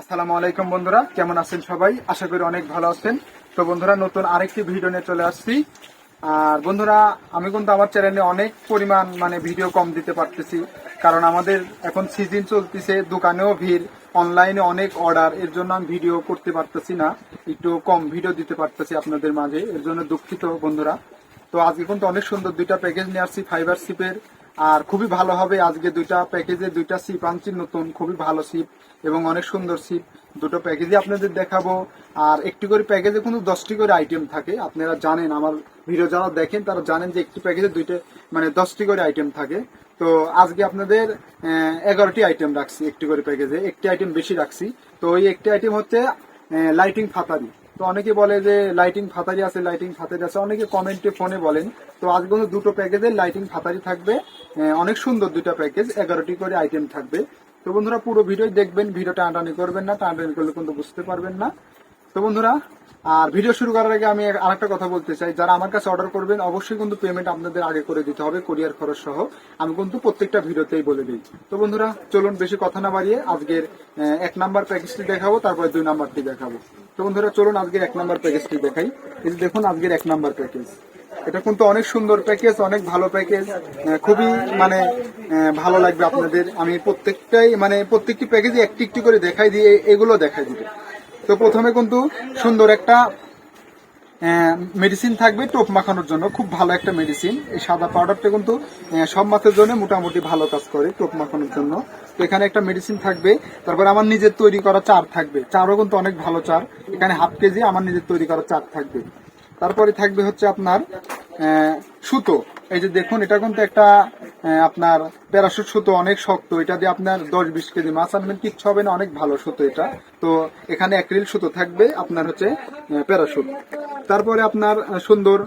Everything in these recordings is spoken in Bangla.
আসসালামু আলাইকুম বন্ধুরা, কেমন আছেন সবাই? আশা করি অনেক ভালো আছেন। তো বন্ধুরা, নতুন আরেকটি ভিডিও নিয়ে চলে আসছি। আর বন্ধুরা, আমি কিন্তু আমার চ্যানেলে অনেক পরিমাণ মানে ভিডিও কম দিতে পারতেছি। কারণ আমাদের এখন সিজন চলতেছে, দোকানেও ভিড় অনলাইনে অনেক অর্ডার এর জন্য আমি ভিডিও করতে পারতেছি না। একটু কম ভিডিও দিতে পারতেছি আপনাদের মাঝে, এর জন্য দুঃখিত বন্ধুরা। তো আজকে কিন্তু অনেক সুন্দর দুইটা প্যাকেজ নিয়ে আসছি ফাইবার সিপের আর খুবই ভালো হবে আজকে দুইটা প্যাকেজে দুইটা সিপ আনছি নতুন, খুবই ভালো সিপ এবং অনেক সুন্দর সিপ দুটো প্যাকেজে আপনাদের দেখাবো। আর একটি করে প্যাকেজে কিন্তু দশটি করে আইটেম থাকে। আপনারা জানেন, আমার ভিডিও যারা দেখেন তারা জানেন যে একটি প্যাকেজে দুইটা মানে দশটি করে আইটেম থাকে। তো আজকে আপনাদের এগারোটি আইটেম রাখছি একটি করে প্যাকেজে। একটি আইটেম বেশি রাখছি। তো ওই একটি আইটেম হচ্ছে লাইটিং ফাতারি। তো অনেকে বলে যে লাইটিং ফাতারি আছে লাইটিং ফাতারি আছে। অনেকে কমেন্টে ফোনে বলেন, তো আজকে কিন্তু দুটো প্যাকেজের লাইটিং ফাতারি থাকবে। অনেক সুন্দর দুটো প্যাকেজ এগারোটি করে আইটেম থাকবে। তো বন্ধুরা পুরো ভিডিও দেখবেন ভিডিও টানাটানি করবেন না টানাটানি করলে কিন্তু বুঝতে পারবেন না। তো বন্ধুরা, আর ভিডিও শুরু করার আগে আমি আরেকটা কথা বলতে চাই। যারা আমার কাছে অর্ডার করবেন, অবশ্যই কিন্তু পেমেন্ট আপনাদের আগে করে দিতে হবে কোরিয়ার খরচ সহ। আমি কিন্তু প্রত্যেকটা ভিডিওতেই বলে দিই। তো বন্ধুরা, চলুন বেশি কথা না বাড়িয়ে আজকের এক নাম্বার প্যাকেজটি দেখাবো, তারপরে দুই নাম্বারটি দেখাবো। তো বন্ধুরা, চলুন আজকের এক নাম্বার প্যাকেজটি দেখাই। এই যে দেখুন আজকের এক নাম্বার প্যাকেজ এটা কিন্তু অনেক সুন্দর প্যাকেজ অনেক ভালো প্যাকেজ খুবই মানে ভালো লাগবে আপনাদের। আমি প্রত্যেকটাই মানে প্রত্যেকটি প্যাকেজে একটি একটি করে দেখাই দিয়ে এগুলো দেখাই দিবে তো প্রথমে কিন্তু সুন্দর একটা মেডিসিন থাকবে টোপ মাখানোর জন্য। খুব ভালো একটা মেডিসিন এই সাদা পাউডারটা কিন্তু সব মাছের জন্য মোটামুটি ভালো কাজ করে টোপ মাখানোর জন্য। তো এখানে একটা মেডিসিন থাকবে। তারপর আমার নিজের তৈরি করা চার থাকবে। চারও কিন্তু অনেক ভালো চার। এখানে হাফ কেজি আমার নিজের তৈরি করা চার থাকবে। তারপরে থাকবে হচ্ছে আপনার সুতো। এই যে দেখুন, এটা কিন্তু একটা আপনার প্যারাশুট সুতো অনেক শক্ত। এটা দিয়ে আপনার দশ বিশ কেজি মাছ আনবেন, কিচ্ছু হবে না। অনেক ভালো সুতো এটা। তো এখানে অ্যাক্রিল সুতো থাকবে, আপনার হচ্ছে প্যারাশুট তারপরে আপনার সুন্দর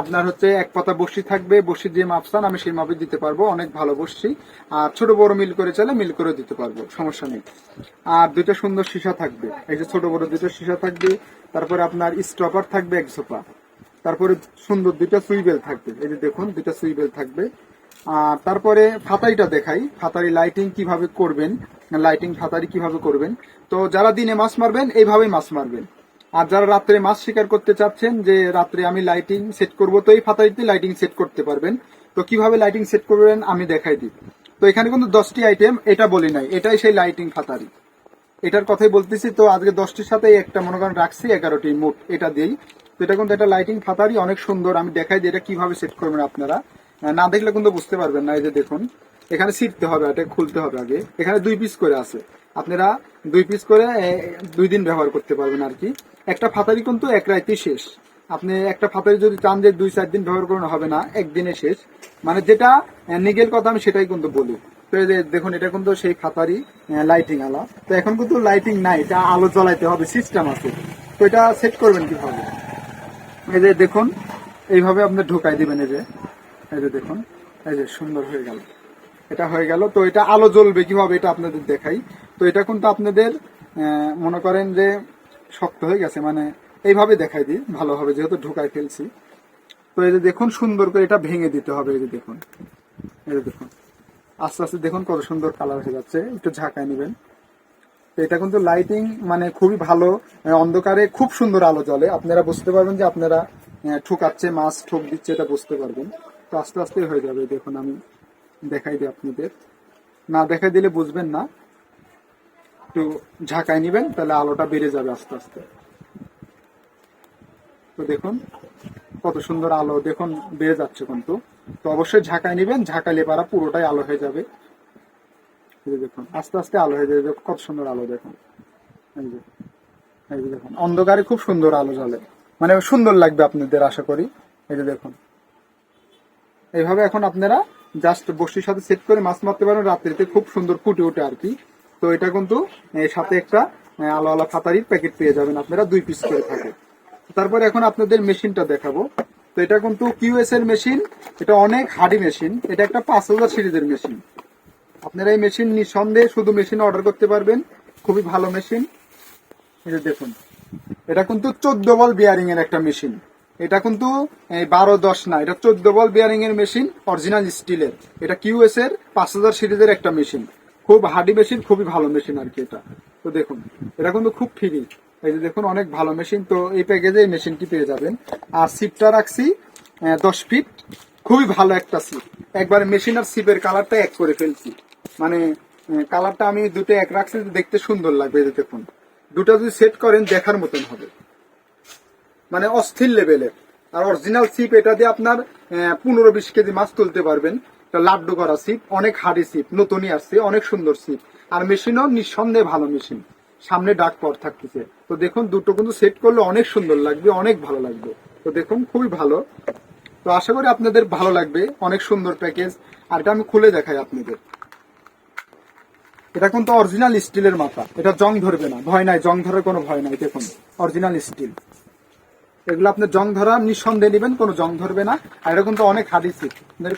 আপনার হচ্ছে এক পাতা বসি থাকবে বসি যে মাপসান আমি সেই মাপে দিতে পারব। অনেক ভালো বসছি আর ছোট বড় মিল করে চাইলে মিল করে দিতে পারব, সমস্যা নেই। আর দুইটা সুন্দর সীসা থাকবে। এই যে ছোট বড় দুটো সীসা থাকবে, তারপরে আপনার স্টপার থাকবে এক সোপা তারপরে সুন্দর দুইটা সুইবেল থাকবে। এই যে দেখুন, দুইটা সুইবেল থাকবে। আর তারপরে ফাতারিটা দেখাই। ফাতারি লাইটিং কীভাবে করবেন? লাইটিং ফাতারি কীভাবে করবেন? তো যারা দিনে মাছ মারবেন, এইভাবেই মাছ মারবেন। আর যারা রাত্রে মাছ শিকার করতে চাচ্ছেন যে রাত্রে আমি লাইটিং সেট করব, তো এই ফাতারিতে লাইটিং সেট করতে পারবেন। তো কীভাবে লাইটিং সেট করবেন আমি দেখাই দিই। তো এখানে কিন্তু দশটি আইটেম এটা বলি নাই, এটাই সেই লাইটিং ফাতারি। এটার কথাই বলতেছি, তো আজকে দশটির সাথে একটা মনে করেন রাখছি, এগারোটি মোট এটা দিয়েই তো এটা কিন্তু একটা লাইটিং ফাতারি, অনেক সুন্দর, আমি দেখাই দিই এটা কীভাবে সেট করবেন আপনারা। না দেখলে কিন্তু বুঝতে পারবেন না, এই যে দেখুন, এখানে ছিটতে হবে, এটা খুলতে হবে আগে। এখানে দুই পিস করে আছে। আপনারা দুই পিস করে দুই দিন ব্যবহার করতে পারবেন আর কি। একটা ফাতারি কিন্তু এক রাইতেই শেষ। আপনি একটা ফাতারি যদি চান যে দুই, চার দিন ব্যবহার করুন হবে না একদিনে শেষ। মানে যেটা নিগের কথা আমি সেটাই কিন্তু বলি। তো দেখুন, এটা কিন্তু সেই ফাতারি লাইটিং আলা। তো এখন কিন্তু লাইটিং নাই, এটা আলো জ্বলাইতে হবে সিস্টেম আছে। তো এটা সেট করবেন কীভাবে? এই যে দেখুন, এইভাবে আপনি ঢোকাই দিবেন এই যে। এই যে দেখুন, এই যে সুন্দর হয়ে গেল। এটা হয়ে গেল। তো এটা আলো জ্বলবে কীভাবে, এটা আপনাদের দেখাই। তো এটা কিন্তু আপনাদের মনে করেন যে শক্ত হয়ে গেছে মানে এইভাবে দেখাই দিই, ভালোভাবে যেহেতু ঢুকাই ফেলছি। তো এই যে দেখুন, সুন্দর করে এটা ভেঙে দিতে হবে, এই যে দেখুন। এই যে দেখুন, আস্তে আস্তে দেখুন কত সুন্দর কালার হয়ে যাচ্ছে, একটু ঝাঁকায় নেবেন। এটা কিন্তু লাইটিং মানে খুবই ভালো অন্ধকারে খুব সুন্দর আলো জ্বলে। আপনারা বুঝতে পারবেন যে আপনারা ঠুকাচ্ছে, মাছ ঠোক দিচ্ছে, এটা বুঝতে পারবেন। তো আস্তে আস্তে হয়ে যাবে, দেখুন আমি দেখাই দিই আপনাদের। না দেখাই দিলে বুঝবেন না। একটু ঝাঁকায় নিবেন, তাহলে আলোটা বেড়ে যাবে আস্তে আস্তে। তো দেখুন, কত সুন্দর আলো, দেখুন, বেড়ে যাচ্ছে কিন্তু। তো অবশ্যই ঝাঁকায় নিবেন, ঝাঁকালে পারা পুরোটাই আলো হয়ে যাবে। দেখুন, আস্তে আস্তে আলো হয়ে যাবে, কত সুন্দর আলো দেখুন। এই যে এই যে দেখুন, অন্ধকারে খুব সুন্দর আলো জ্বলে। মানে সুন্দর লাগবে আপনাদের, আশা করি। এই যে দেখুন। এইভাবে এখন আপনারা জাস্ট বস্তির সাথে সেট করে মাছ মারতে পারেন, রাত্রিতে খুব সুন্দর ফুটে ওঠে আর কি। তো এটা কিন্তু সাথে একটা আলো আলো ফাতারির প্যাকেট পেয়ে যাবেন আপনারা, দুই পিস করে থাকে। তারপরে এখন আপনাদের মেশিনটা দেখাবো। তো এটা কিন্তু কিউএস এর মেশিন এটা অনেক হার্ডি মেশিন এটা একটা পাঁচ হাজার সিরিজের মেশিন আপনারা এই মেশিন নিঃসন্দেহে শুধু মেশিন অর্ডার করতে পারবেন, খুবই ভালো মেশিন এই দেখুন, এটা কিন্তু চোদ্দ বল বিয়ারিং এর একটা মেশিন এটা কিন্তু বারো দশ না, এটা চোদ্দ বল বিয়ারিং এর মেশিন অরিজিনাল স্টিলের এটা কিউএস এর পাঁচ হাজার সিরিজের একটা মেশিন খুব হার্ডি মেশিন, খুবই ভালো মেশিন আর কি এটা। তো দেখুন, এটা কিন্তু খুব ফ্রি এই যে দেখুন, অনেক ভালো মেশিন। তো এই প্যাকেজে এই মেশিনটি পেয়ে যাবেন। আর সিপটা রাখছি দশ ফিট খুবই ভালো একটা সিপ একবার মেশিন আর সিপের কালারটা এক করে ফেলছি। মানে কালারটা আমি দুটো এক রাখছি দেখতে সুন্দর লাগবে যে দেখুন। দুটো যদি সেট করেন, দেখার মতন হবে। মানে অস্থির লেভেলের আর অরিজিনাল সিপ এটা দিয়ে আপনার পনেরো বিশ কেজি মাছ তুলতে পারবেন। এটা লাড্ডু করা সিপ অনেক হার্ডি সিপ নতুনই আসছে, অনেক সুন্দর সিপ আর মেশিনও নিঃসন্দেহে ভালো মেশিন। সামনে ডাক পর থাকতেছে। তো দেখুন, দুটো কিন্তু সেট করলে অনেক সুন্দর লাগবে, অনেক ভালো লাগবে। তো দেখুন, খুবই ভালো। তো আশা করি আপনাদের ভালো লাগবে, অনেক সুন্দর প্যাকেজ। আর এটা আমি খুলে দেখাই আপনাদের। এটা কিন্তু অরিজিনাল স্টিলের মাথা। এটা জং ধরবে না, ভয় নাই, জং ধরার কোনো ভয় নাই, দেখুন, অরিজিনাল স্টিল। এগুলো আপনি জং ধরা নিঃসন্দেহে নেবেন, কোনো জং ধরবে না। আর এটা কিন্তু অনেক হাডি সিট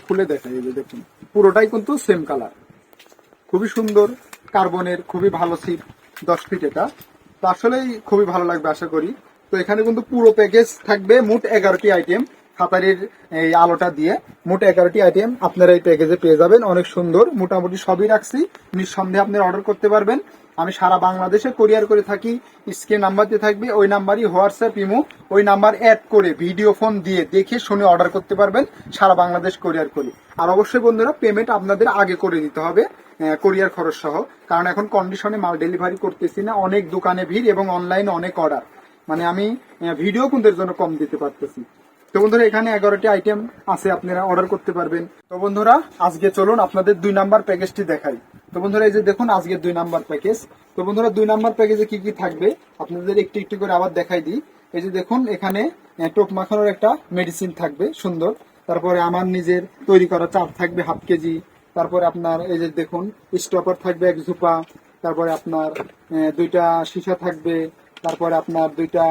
খুলে দেখাই এই যে দেখুন। পুরোটাই কিন্তু সেম কালার খুবই সুন্দর, কার্বনের খুবই ভালো সিট দশ ফিট এটা। তো আসলেই খুবই ভালো লাগবে, আশা করি। তো এখানে কিন্তু পুরো প্যাকেজ থাকবে, মোট এগারোটি আইটেম খাতারির এই আলোটা দিয়ে। মোট এগারোটি আইটেম আপনারা এই প্যাকেজে পেয়ে যাবেন, অনেক সুন্দর। মোটামুটি সবই রাখছি। নিঃসন্দেহে আপনি অর্ডার করতে পারবেন। আমি সারা বাংলাদেশে কোরিয়ার করে থাকি, স্ক্রিন নাম্বার দিয়ে থাকবে, ওই নাম্বারই হোয়াটসঅ্যাপ ইমো, ওই নাম্বার অ্যাড করে ভিডিও ফোন দিয়ে দেখে শুনে অর্ডার করতে পারবেন, সারা বাংলাদেশ কোরিয়ার করি। আর অবশ্যই বন্ধুরা পেমেন্ট আপনাদের আগে করে দিতে হবে কোরিয়ার খরচ সহ। কারণ এখন কন্ডিশনে মাল ডেলিভারি করতেছি না, অনেক দোকানে ভিড় এবং অনলাইনে অনেক অর্ডার মানে আমি ভিডিও কোনদের জন্য কম দিতে পারতেছি। তো বন্ধুরা, এখানে এগারোটি আইটেম আছে, আপনারা অর্ডার করতে পারবেন। তো বন্ধুরা, আজকে চলুন আপনাদের দুই নাম্বার প্যাকেজটি দেখাই। তো বন্ধুরা, এই যে দেখুন, আজকে দুই নাম্বার প্যাকেজ তো বন্ধুরা, দুই নাম্বার প্যাকেজে কি কি থাকবে? আপনাদের একটু একটু করে আবার দেখাই দিই। এই যে দেখুন, এখানে টোপ মাখানোর একটা মেডিসিন থাকবে, সুন্দর। তারপরে আমার নিজের তৈরি করা চাপ থাকবে, হাফ কেজি। তারপরে আপনার, এই যে দেখুন স্টপার থাকবে এক ঝুপা। তারপরে আপনার দুইটা সীসা থাকবে। তারপরে আপনার দুইটা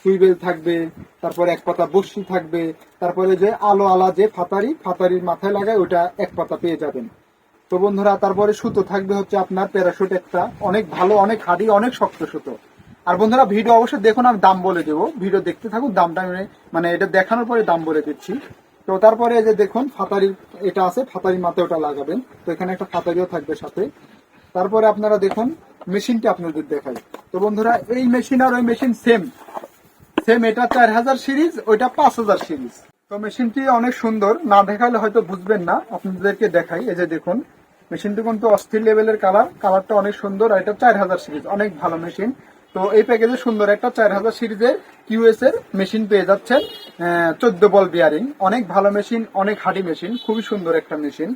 সুইবেল থাকবে, তারপরে এক পাতা বর্ষি থাকবে, তারপরে যে আলো আলা যে ফাতারি, ফাতারির মাথায় লাগায় ওটা এক পাতা পেয়ে যাবেন। তো বন্ধুরা, তারপরে সুতো থাকবে হচ্ছে আপনার প্যারাশুট একটা, অনেক ভালো, অনেক হাড়ি, অনেক শক্ত সুতো। আর বন্ধুরা, ভিডিও অবশ্যই দেখুন, আমি দাম বলে দেবো। ভিডিও দেখতে থাকুন, দামটা আমি মানে এটা দেখানোর পরে দাম বলে দিচ্ছি। তো তারপরে যে দেখুন ফাতারি এটা আছে ফাতারি মাথায় ওটা লাগাবেন। তো এখানে একটা ফাতারিও থাকবে সাথে। তারপরে আপনারা দেখুন, মেশিনটা আপনাদের দেখাই। তো বন্ধুরা, এই মেশিন আর ওই মেশিন সেম সেম এটা চার হাজার সিরিজ ওইটা পাঁচ হাজার সিরিজ তো মেশিনটি অনেক সুন্দর, না দেখালে হয়তো বুঝবেন না, আপনাদেরকে দেখাই, এই যে দেখুন। মেশিনটি কিন্তু অস্থির লেভেলের কালার কালারটা অনেক সুন্দর, আর এটা চার হাজার সিরিজ অনেক ভালো মেশিন তো এই প্যাকেজে সুন্দর একটা চার হাজার সিরিজের কিউএস এর মেশিন পেয়ে যাচ্ছেন চোদ্দ বল বিয়ারিং অনেক ভালো মেশিন অনেক হাডি মেশিন খুবই সুন্দর একটা মেশিন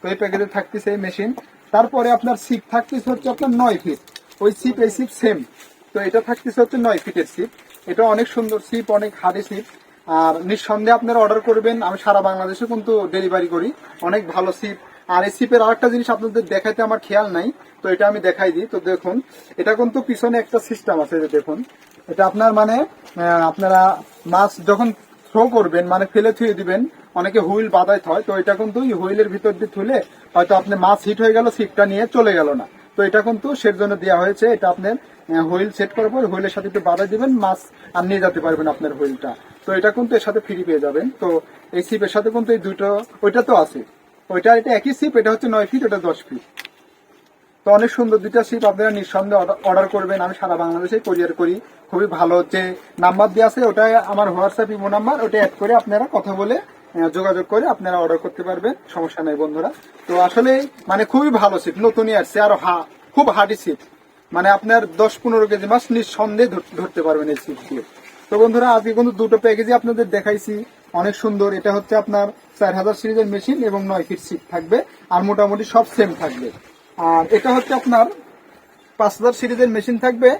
তো এই প্যাকেজে থাকতেছে এই মেশিন তারপরে আপনার সিপ থাকতেছে হচ্ছে আপনার নয় ফিট ওই সিপ এই সিপ সেম তো এটা থাকতেছে হচ্ছে নয় ফিটের সিপ এটা অনেক সুন্দর সিপ অনেক হাডি সিপ আর নিঃসন্দেহে আপনারা অর্ডার করবেন, আমি সারা বাংলাদেশে কিন্তু ডেলিভারি করি। অনেক ভালো সিপ আর এই সিপের আরেকটা জিনিস আপনাদের দেখাইতে আমার খেয়াল নাই, তো এটা আমি দেখাই দিই। তো দেখুন, এটা কিন্তু পিছনে একটা সিস্টেম আছে যে দেখুন। এটা আপনার মানে আপনারা মাছ যখন থ্রো করবেন মানে ফেলে থুয়ে দিবেন, অনেকে হুইল বাদাইতে হয় তো এটা কিন্তু হুইলের ভিতর দিয়ে থুলে হয়তো আপনি মাছ হিট হয়ে গেল সিপটা নিয়ে চলে গেল না। তো এটা কিন্তু সের জন্য দেওয়া হয়েছে। এটা আপনার হুইল সেট করার পর হুইলের সাথে একটু বাধা দিবেন, মাছ আর নিয়ে যেতে পারবেন আপনার হুইলটা। তো এটা কিন্তু এর সাথে ফ্রি পেয়ে যাবেন। তো এই সিপের সাথে কিন্তু এই দুটো, ওইটা তো আছে। ওইটা এটা একই সিপ এটা হচ্ছে নয় ফিট ওটা দশ ফিট তো অনেক সুন্দর দুইটা সিপ আপনারা নিঃসন্দেহে অর্ডার করবেন। আমি সারা বাংলাদেশে কোরিয়ার করি। খুবই ভালো যে নাম্বার দেওয়া আছে ওটা আমার হোয়াটসঅ্যাপ ইমো নাম্বার ওটা অ্যাড করে আপনারা কথা বলে যোগাযোগ করে আপনারা অর্ডার করতে পারবেন। সমস্যা নাই বন্ধুরা। তো আসলে মানে খুবই ভালো সিট নতুনই আসছে আর হা, খুব হার্ডি সিট মানে আপনার দশ পনেরো কেজি মাছ নিঃসন্দেহে ধর- ধরতে পারবেন এই সিট দিয়ে। তো বন্ধুরা, আজকে কিন্তু দুটো প্যাকেজই আপনাদের দেখাইছি। অনেক সুন্দর। এটা হচ্ছে আপনার চার হাজার সিরিজের মেশিন এবং নয় ফিট সিট থাকবে আর মোটামুটি সব সেম থাকবে। আর এটা হচ্ছে আপনার পাঁচ হাজার সিরিজের মেশিন থাকবে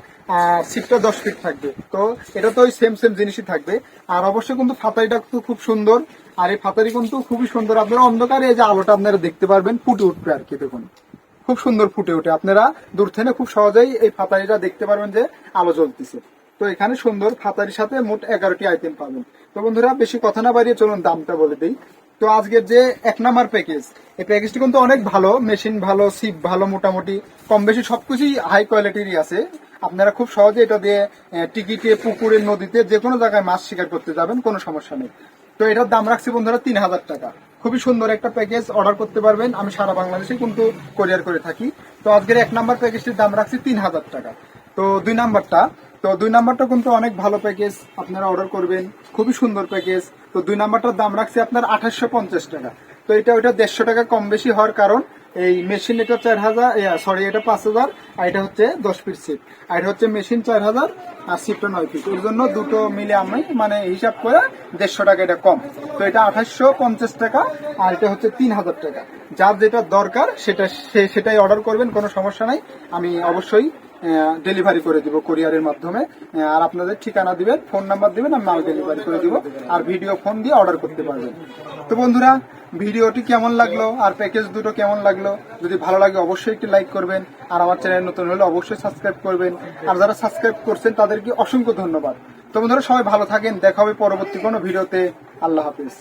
সিটটা দশ ফিট থাকবে। তো এটা তো ওই সেম সেম জিনিসই থাকবে। আর অবশ্যই কিন্তু ফাতারিটা কিন্তু খুব সুন্দর। আর এই ফাতারি কিন্তু খুবই সুন্দর। আপনারা অন্ধকারে এই যে আলোটা আপনারা দেখতে পারবেন, ফুটে উঠবে আর কি, দেখুন। খুব সুন্দর ফুটে ওঠে। আপনারা দূর থেকে খুব সহজেই এই ফাতারিটা দেখতে পারবেন যে আলো জ্বলতেছে। তো এখানে সুন্দর ফাতারির সাথে মোট এগারোটি আইটেম পাবেন। তো বন্ধুরা, বেশি কথা না বাড়িয়ে চলুন, দামটা বলে দিই। তো আজকের যে এক নাম্বার প্যাকেজ এই প্যাকেজটি কিন্তু অনেক ভালো মেশিন ভালো সিপ ভালো, মোটামুটি কম বেশি সবকিছুই হাই কোয়ালিটিরই আছে। আপনারা খুব সহজে এটা দিয়ে টিকিটে, পুকুরে, নদীতে যে কোনো জায়গায় মাছ শিকার করতে যাবেন, কোনো সমস্যা নেই। তো এটার দাম রাখছি বন্ধুরা তিন হাজার টাকা। খুবই সুন্দর একটা প্যাকেজ অর্ডার করতে পারবেন। আমি সারা বাংলাদেশে কিন্তু কোরিয়ার করে থাকি। তো আজকের এক নাম্বার প্যাকেজটির দাম রাখছি তিন হাজার টাকা। তো দুই নাম্বারটা তো দুই নাম্বারটা কিন্তু অনেক ভালো প্যাকেজ আপনারা অর্ডার করবেন। খুবই সুন্দর প্যাকেজ তো দুই নাম্বারটার দাম রাখছি আপনার আঠাশশো পঞ্চাশ টাকা। তো এটা ওইটা দেড়শো টাকা কম বেশি হওয়ার কারণ, এই মেশিন এটা চার হাজার সরি এটা পাঁচ হাজার, আর এটা হচ্ছে দশ ফিট সিট আর এটা হচ্ছে মেশিন চার হাজার, আর সিটটা নয় ফিট এর জন্য দুটো মিলে আমি মানে হিসাব করে দেড়শো টাকা এটা কম। তো এটা আঠাশশো পঞ্চাশ টাকা, আর এটা হচ্ছে তিন হাজার টাকা। যার যেটা দরকার, সেটা সেটাই অর্ডার করবেন, কোনো সমস্যা নাই। আমি অবশ্যই ডেলিভারি করে দিব কোরিয়ারের মাধ্যমে। আর আপনাদের ঠিকানা দিবেন ফোন নাম্বার দিবেন, আমি মাল ডেলিভারি করে দিব। আর ভিডিও ফোন দিয়ে অর্ডার করতে পারবেন। তো বন্ধুরা, ভিডিওটি কেমন লাগল? আর প্যাকেজ দুটো কেমন লাগল? যদি ভালো লাগে, অবশ্যই একটি লাইক করবেন। আর আমার চ্যানেল নতুন হলে অবশ্যই সাবস্ক্রাইব করবেন। আর যারা সাবস্ক্রাইব করছেন, তাদেরকে অসংখ্য ধন্যবাদ। তো বন্ধুরা, সবাই ভালো থাকেন। দেখা হবে পরবর্তী কোনো ভিডিওতে আল্লাহ হাফিজ।